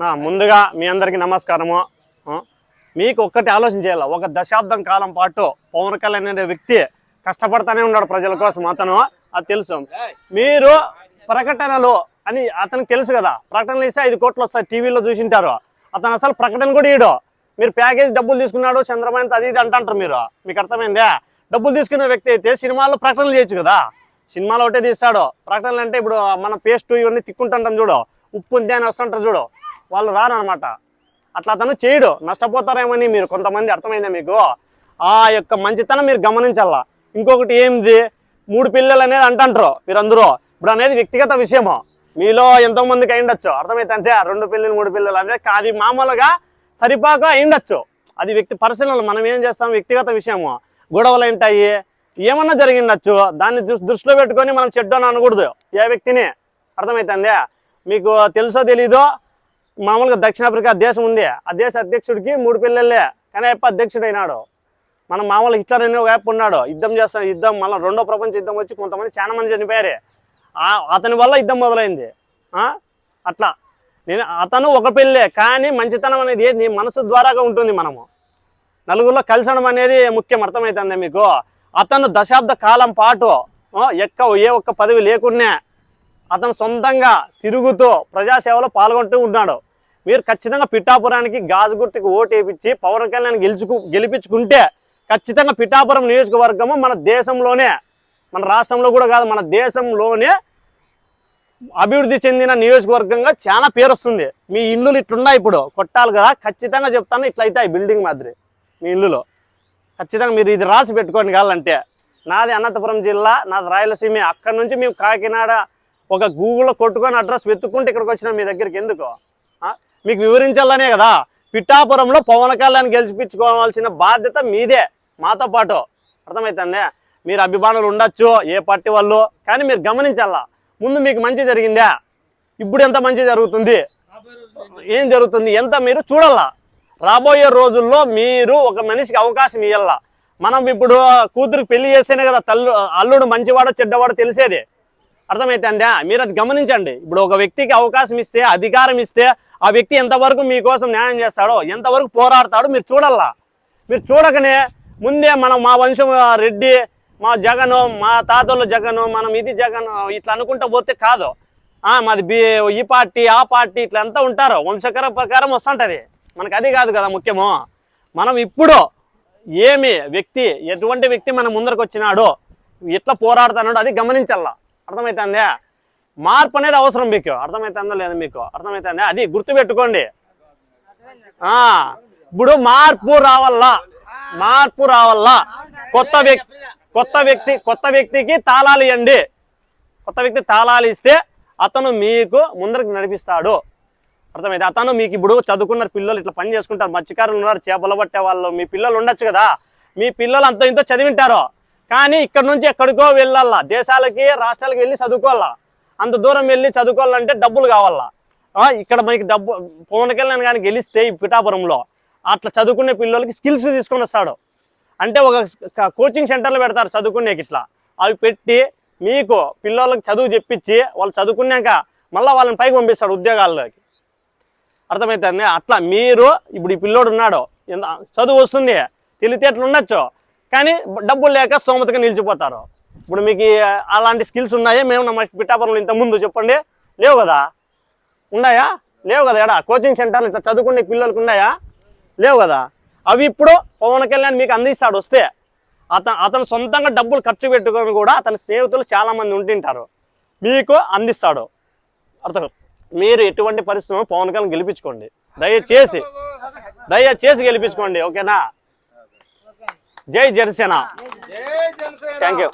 నా ముందుగా మీ అందరికీ నమస్కారము. మీకు ఒక్కటి ఆలోచన చేయాలి? ఒక దశాబ్దం కాలం పాటు పవన్ కళ్యాణ్ అనే వ్యక్తి కష్టపడతానే ఉన్నాడు ప్రజల కోసం అతను. అది తెలుసు. మీరు ప్రకటనలు అని అతనికి తెలుసు కదా. ప్రకటనలు ఇస్తే ఐదు కోట్లు వస్తాయి టీవీలో చూసింటారు. అతను అసలు ప్రకటన కూడా ఇయడు మీరు ప్యాకేజ్ డబ్బులు తీసుకున్నాడు చంద్రబాబు అది ఇది అంటారు మీరు. మీకు అర్థమైందే? డబ్బులు తీసుకునే వ్యక్తి అయితే సినిమాల్లో ప్రకటనలు చేయొచ్చు కదా. సినిమాలో ఒకటే తీస్తాడు. ప్రకటనలు అంటే ఇప్పుడు మన పేస్ట్ ఇవన్నీ తిక్కుంటుంటాం చూడు. ఉప్పు ఉంది అని వస్తుంటారు చూడు. వాళ్ళు రారనమాట. అట్లా అతను చేయడు. నష్టపోతారేమని మీరు కొంతమంది అర్థమైందా మీకు? ఆ యొక్క మంచితనం మీరు గమనించాలా? ఇంకొకటి ఏంది? మూడు పిల్లలు అనేది అంటారు మీరందరూ. ఇప్పుడు అనేది వ్యక్తిగత విషయము. మీలో ఎంతో మందికి అయిండొచ్చు అర్థమైతే అంతే? రెండు పిల్లలు మూడు పిల్లలు అనేది అది మామూలుగా సరిపాక అయిండొచ్చు అది వ్యక్తి పర్సనల్ మనం ఏం చేస్తాం? వ్యక్తిగత విషయము. గొడవలు ఏంటాయి ఏమన్నా జరిగిండొచ్చు? దాన్ని దృష్టిలో పెట్టుకొని మనం చెడ్డ అని అనకూడదు. ఏ వ్యక్తిని? అర్థమవుతుందే మీకు తెలుసో తెలీదో మామూలుగా దక్షిణాఫ్రికా దేశం ఉంది. ఆ దేశ అధ్యక్షుడికి మూడు పిల్లలే. కానీ అప్ప అధ్యక్షుడు అయినాడు మనం మామూలుగా హిట్లర్ అనే ఒక యాప్ ఉన్నాడు. యుద్ధం చేస్తాం యుద్ధం మళ్ళీ రెండో ప్రపంచ యుద్ధం వచ్చి కొంతమంది చాలా మంది చనిపోయారు. అతని వల్ల యుద్ధం మొదలైంది. ఆ? అట్లా. నేను అతను ఒక పెళ్ళే కానీ మంచితనం అనేది నీ మనసు ద్వారాగా ఉంటుంది మనము. నలుగురిలో కలిసడం అనేది ముఖ్యం. అర్థమవుతుంది మీకు? అతను దశాబ్ద కాలం పాటు ఎక్క ఏ ఒక్క పదవి లేకున్నా అతను సొంతంగా తిరుగుతూ ప్రజాసేవలో పాల్గొంటూ ఉన్నాడు. మీరు ఖచ్చితంగా పిఠాపురానికి గాజుగుర్తికి ఓటు వేయించి పవన్ కళ్యాణ్ గెలుచుకు గెలిపించుకుంటే ఖచ్చితంగా పిఠాపురం నియోజకవర్గము మన దేశంలోనే మన రాష్ట్రంలో కూడా కాదు మన దేశంలోనే అభివృద్ధి చెందిన నియోజకవర్గంగా చాలా పేరు వస్తుంది. మీ ఇల్లులు ఇట్లున్నాయి ఇప్పుడు కొట్టాలి కదా ఖచ్చితంగా చెప్తాను ఇట్లయితే ఈ బిల్డింగ్ మాదిరి మీ ఇల్లులో ఖచ్చితంగా మీరు ఇది రాసి పెట్టుకోండి కావాలంటే. నాది అనంతపురం జిల్లా నాది రాయలసీమ. అక్కడ నుంచి మేము కాకినాడ ఒక గూగుల్లో కొట్టుకొని అడ్రస్ వెతుక్కుంటే ఇక్కడికి వచ్చినాం మీ దగ్గరికి. ఎందుకు? మీకు వివరించాలనే కదా. పిఠాపురంలో పవన్ కళ్యాణ్ గెలిచిపించుకోవాల్సిన బాధ్యత మీదే మాతో పాటు. అర్థమవుతుందే మీరు అభిమానులు ఉండొచ్చు ఏ పార్టీ వాళ్ళు కానీ మీరు గమనించాలా? ముందు మీకు మంచి జరిగిందా? ఇప్పుడు ఎంత మంచి జరుగుతుంది? ఏం జరుగుతుంది? ఎంత మీరు చూడాలా? రాబోయే రోజుల్లో మీరు ఒక మనిషికి అవకాశం ఇవ్వాల మనం ఇప్పుడు కూతురికి పెళ్ళి చేస్తేనే కదా తల్లు అల్లుడు మంచివాడో చెడ్డవాడో తెలిసేది. అర్థమైతుందా? మీరు అది గమనించండి. ఇప్పుడు ఒక వ్యక్తికి అవకాశం ఇస్తే అధికారం ఇస్తే ఆ వ్యక్తి ఎంతవరకు మీకోసం న్యాయం చేస్తాడో ఎంతవరకు పోరాడతాడో మీరు చూడాలా మీరు చూడకనే ముందే మనం మా వంశం రెడ్డి మా జగను మా తాతలు జగను మనం ఇది జగను ఇట్లా అనుకుంటా పోతే కాదు. ఆ, మాది బి ఈ పార్టీ ఆ పార్టీ ఇట్లా అంతా ఉంటారు. వంశకర ప్రకారం వస్తుంటుంది. మనకు అది కాదు కదా ముఖ్యము. మనం ఇప్పుడు ఏమి వ్యక్తి ఎటువంటి వ్యక్తి మన ముందరకు వచ్చినాడో ఎట్లా పోరాడుతున్నాడో అది గమనించాలా అర్థమవుతుందా మార్పు అనేది అవసరం మీకు. అర్థమవుతుందో లేదా మీకు. అర్థమవుతుందా అది గుర్తుపెట్టుకోండి. ఆ ఇప్పుడు మార్పు రావాలా మార్పు రావాలా కొత్త వ్యక్తి కొత్త వ్యక్తి కొత్త వ్యక్తికి తాళాలు ఇవ్వండి. కొత్త వ్యక్తి తాళాలు ఇస్తే అతను మీకు ముందరికి నడిపిస్తాడు. అర్థమైంది? అతను మీకు ఇప్పుడు చదువుకున్న పిల్లలు ఇట్లా పని చేసుకుంటారు మత్స్యకారులు ఉన్నారు చేపలు పట్టే వాళ్ళు మీ పిల్లలు ఉండొచ్చు కదా? మీ పిల్లలు అంత ఇంత చదివింటారు? కానీ ఇక్కడ నుంచి ఎక్కడికో వెళ్ళాలా? దేశాలకి రాష్ట్రాలకి వెళ్ళి చదువుకోవాలా? అంత దూరం వెళ్ళి చదువుకోవాలంటే డబ్బులు కావాలా? ఇక్కడ మనకి డబ్బు పవన్ కళ్యాణ్ కానీ గెలిస్తే ఈ పిఠాపురంలో అట్లా చదువుకునే పిల్లలకి స్కిల్స్ తీసుకొని వస్తాడు. అంటే ఒక కోచింగ్ సెంటర్లు పెడతారు చదువుకునేకి ఇట్లా. అవి పెట్టి మీకు పిల్లలకు చదువు చెప్పించి వాళ్ళు చదువుకున్నాక మళ్ళీ వాళ్ళని పైకి పంపిస్తాడు ఉద్యోగాల్లోకి. అర్థమవుతుంది అట్లా మీరు ఇప్పుడు ఈ పిల్లోడు ఉన్నాడు. చదువు వస్తుంది. తెలివితేటలు ఉండొచ్చు. కానీ డబ్బులు లేక స్తోమతగా నిలిచిపోతారు. ఇప్పుడు మీకు అలాంటి స్కిల్స్ ఉన్నాయా? మేము మన పిఠాపురంలో ఇంత ముందు చెప్పండి. లేవు కదా? ఉన్నాయా? లేవు కదా ఎడా కోచింగ్ సెంటర్లు ఇట్లా చదువుకునే పిల్లలకు ఉన్నాయా? లేవు కదా? అవి ఇప్పుడు పవన్ కళ్యాణ్ మీకు అందిస్తాడు వస్తే. అతను అతను సొంతంగా డబ్బులు ఖర్చు పెట్టుకొని కూడా అతని స్నేహితులు చాలామంది ఉంటుంటారు. మీకు అందిస్తాడు. అర్థం? మీరు ఎటువంటి పరిస్థితులు పవన్ కళ్యాణ్ గెలిపించుకోండి. దయచేసి దయచేసి గెలిపించుకోండి. ఓకేనా? జై జనసేన. Thank you